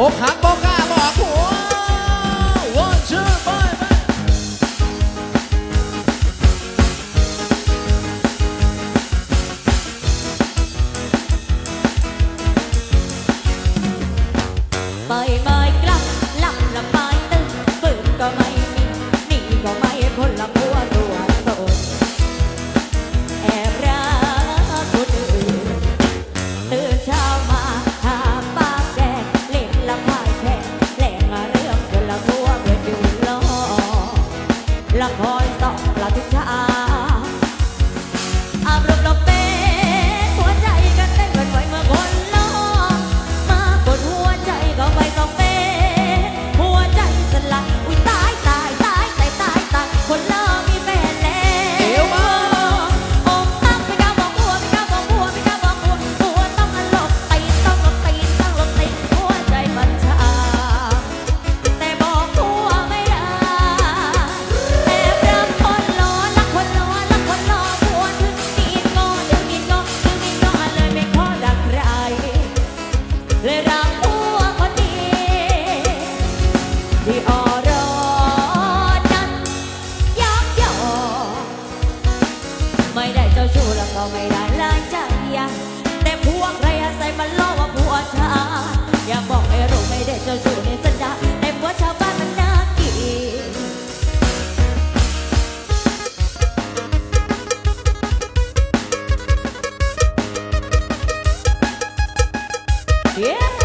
อกหัก ไม่ได้เจ้าชู้แล้วก็ไม่ได้ลายใจยแต่พวกไรอาศัยมันล่อว่าผัวชาอย่าบอกให้รู้ไม่ได้เจ้าชู้ในสัญญาแต่ผัวชาวบ้านมันน่ากินเย้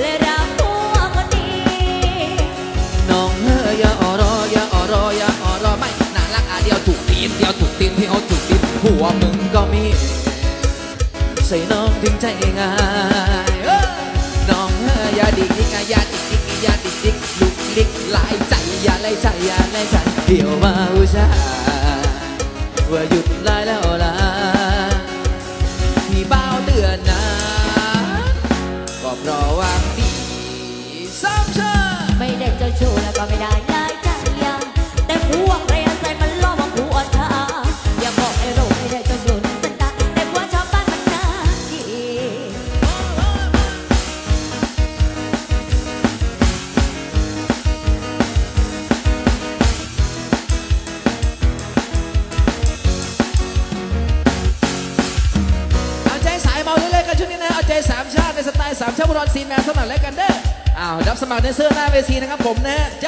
และรัผัวคนดีน้องเฮอยออรออย่าอ่อรออย่าอ่อรอไม่น่ารักเดียวถูกตีนเดียวถูกตีนที่อาถูกตีนผัวมึงก็มี ใส่น้องถึงใจง่ายน้องเฮอยาดิกดิกอย่าดิกดิกอย่าดิกดิกลุกลิกหลายใจยาไล่ใจยาไล่ใจเดี๋ยวมาอุชาว่าหยุดไล่แล้ว ช่วงนี้นะเอาใจสามชาติในสไตล์สามชาติบุรอนซีนแมวสมัครและกันเด้ออ้าวรับสมัครในเสื้อหน้าเวทีนะครับผมนะจ๊ะ